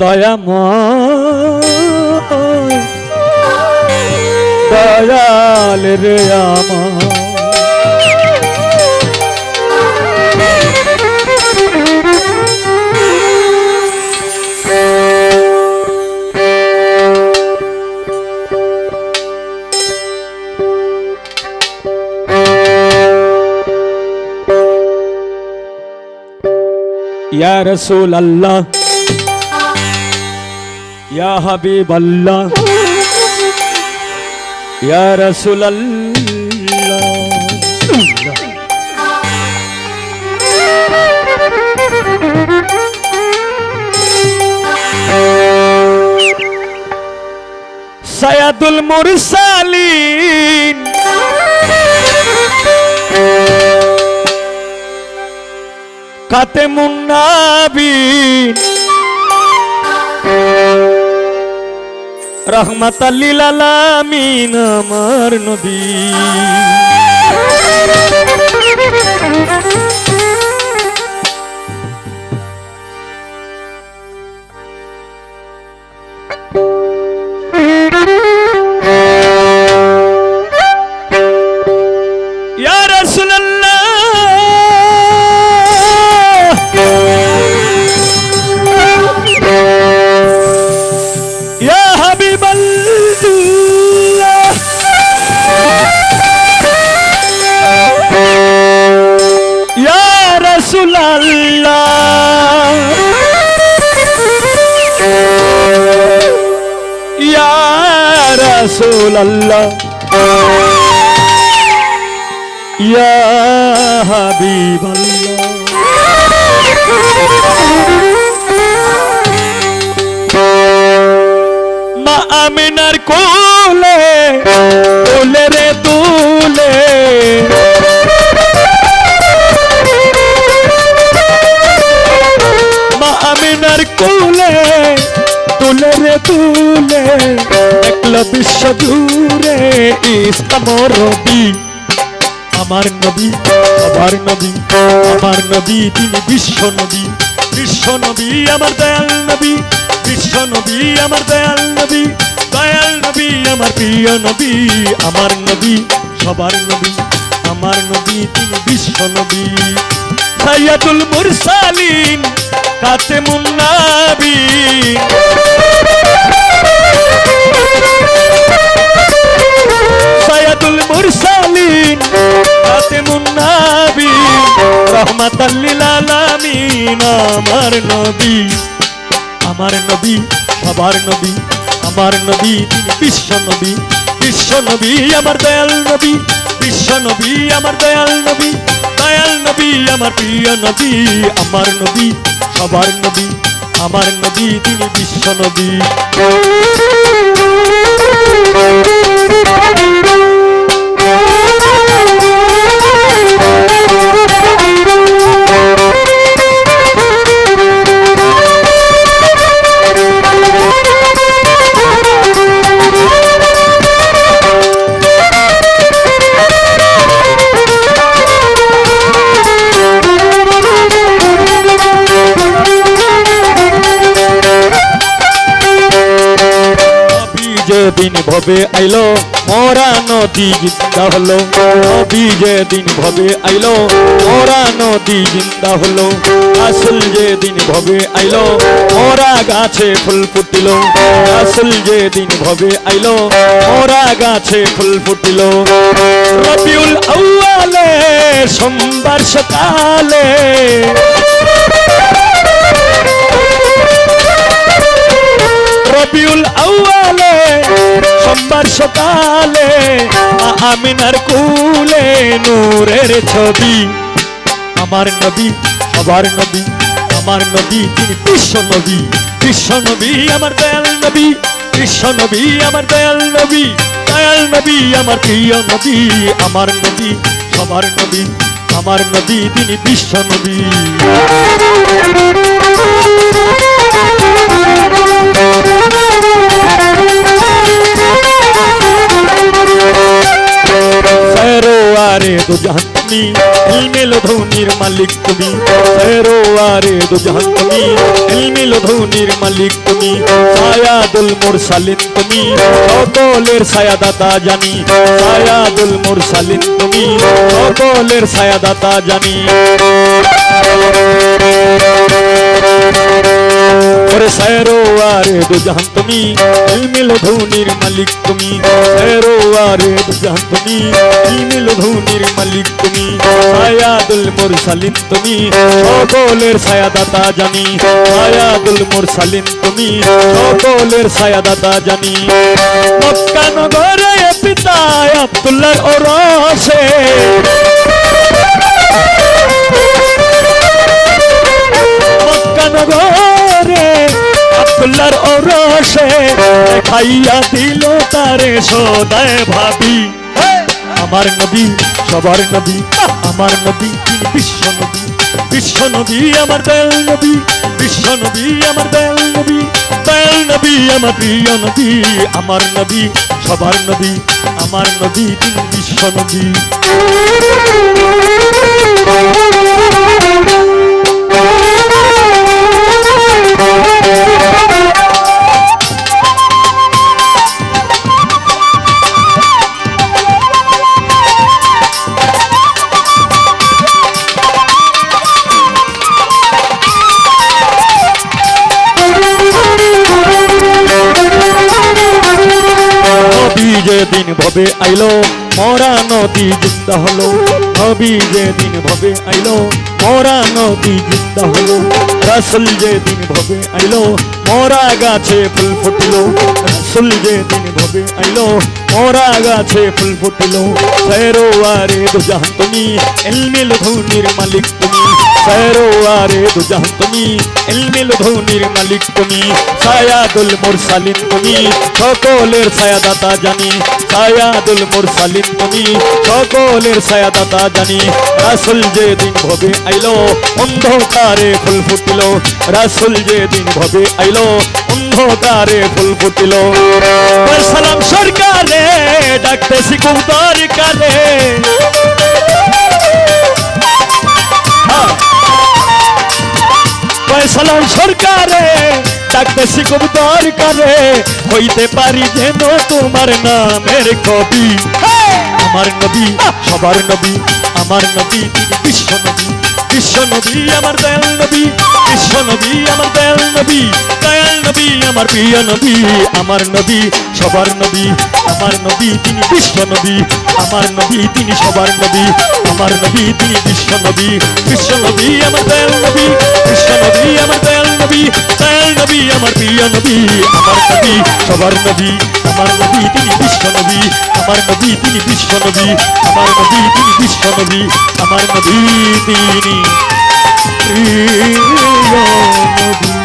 দয়াময়। দয়াল রে আমার। ইয়া রসুল আল্লাহ ইয়া হাবিব আল্লাহ ইয়া রসুল সায়াদুল মুরসালিন কাতেমুন নাবিন রহমাতাল্লিল আলামিন আমার নবী। রাসূলুল্লাহ। ইয়া হাবিবাল্লাহ। মা আমিনার কোলে বিশ্ব জুড়ে আমার নবী আমার নবী আমার নবী, তিনি বিশ্ব নবী। বিশ্ব নবী, আমার দয়াল নবী। বিশ্ব নবী, আমার দয়াল নবী। দয়াল নবী, আমার প্রিয় নবী। আমার নবী, সবার নবী। আমার নবী, তিনি বিশ্ব নবী। সাইয়াদুল মুরসালিন, কাতেমুন নাবিন। সাইয়াদুল মুরসালিন কাতেমুন নাবিন রহমাতাল্লিল আলামিন, আমার নবী আমার নবী, সবার নবী, আমার নবী, তিনি বিশ্ব নবী বিশ্ব নবী, আমার দয়াল নবী, বিশ্ব নবী, আমার দয়াল নবী দয়াল নবী, আমার প্রিয় নবী, আমার নবী, সবার নবী, আমার নবী, তিনি বিশ্ব নবী। ഇത് যেদিন ভবে আইলো, মোরা নদী জিন্দা হলো। নবী যেদিন ভবে আইলো, মোরা নদী জিন্দা হলো। আসল যেদিন ভবে আইলো, মোরা গাছে ফুল ফুটিল। আসল যেদিন ভবে আইলো, মোরা গাছে ফুল ফুটিল। রবিউল আউয়ালে, সোমবার সকালে রবিউল আউয়ালে, সোমবার সকালে, আমিনার কুলে নূরের ছবি। আমার নবী, সবার নবী, আমার নবী, তিনি বিশ্ব নবী। বিশ্ব নবী, আমার দয়াল নবী। বিশ্ব নবী, আমার দয়াল নবী। দয়াল নবী, আমার প্রিয় নবী। আমার নবী, সবার নবী। আমার নবী, তিনি বিশ্ব নবী। আরে দু জাহান তুমি এলমেল ধৌনির মালিক তুমি। সেরো আরে দু জাহান তুমি এলমেল ধৌনির মালিক তুমি। সায়া দুল মোর মুরসালিন তুমি সকলের সায়াদাতা জানি। সায়া দুল মোর মুরসালিন তুমি সকলের সায়াদাতা জানি। সেরোয়ারে দুজাহান তুমি এলমেল ধৌনির মালিক তুমি। সেরোয়ারে দুজাহান তুমি এলমেল ধৌনির মালিক তুমি। সায়াদুল মুরসালিন তুমি, সকলের ছায়াদাতা জানি। সায়াদুল মুরসালিন তুমি, সকলের ছায়াদাতা জানি। মক্কা নগরে পিতা আব্দুল্লাহর ওরসে ওরসে খাইয়া দিল তারে সদায় ভাবি। আমার নবী সবার নবী আমার নবী বিশ্ব নবী বিশ্ব নবী আমার দয়াল নবী বিশ্ব নবী আমার দয়াল নবী দয়াল নবী আমার প্রিয় নবী আমার নবী সবার নবী আমার নবী তিনি বিশ্ব নবী যেদিন ভবে আইলো, মরা নদী জিন্দা হলো। নবী যেদিন ভবে আইলো, মরা নদী জিন্দা হলো। রাসুল যেদিন ভবে আইলো, মরা গাছে ফুল ফুটিলো। রাসুল যেদিন ভবে আইলো, মরা গাছে ফুল ফুটিলো। ফেরোয়ারে দুজাহান তুমি, এলমিল ধৌনির মালিক তুমি। ফেরোয়ারে দুজাহান তুমি এলমিল ধৌনির মালিক তুমি সায়াদুল মুরসালিন তুমি সকলের ছায়াদাতা জানি, সায়াদুল মুরসালিন তুমি সকলের ছায়াদাতা জানি। রাসুল যেদিন ভবে আইলো, অন্ধকারে ফুল ফুটিল। রাসুল যেদিন ভবে আইলো, অন্ধকারে ফুল ফুটিল। সালাম সরকারে, ডাকতেছি খুব দরকারে হ্যাঁ। ফয়সালাম সরকারে বেশি খুব দরকারে। হইতে পারি যেন তোমার নামের কবি। আমার নবী সবার নবী আমার নবী বিশ্ব নবী। বিশ্ব নবী আমার দয়াল নবী বিশ্ব নবী আমার দয়াল নবী দয়াল নবী আমার প্রিয় নবী আমার নবী সবার নবী আমার নবী তিনি বিশ্ব নবী আমার নবী তিনি সবার নবী আমার নবী তিনি বিশ্ব নবী বিশ্ব নবী আমার দয়াল নবী বিশ্ব নবী আমার দয়াল নবী দয়াল নবী আমার প্রিয় নবী আমার নবী সবার নবী আমার নবী তিনি বিশ্ব নবী আমার নবী তিনি বিশ্ব নবী আমার নবী তিনি বিশ্ব নবী আমার নবী তিনি নবী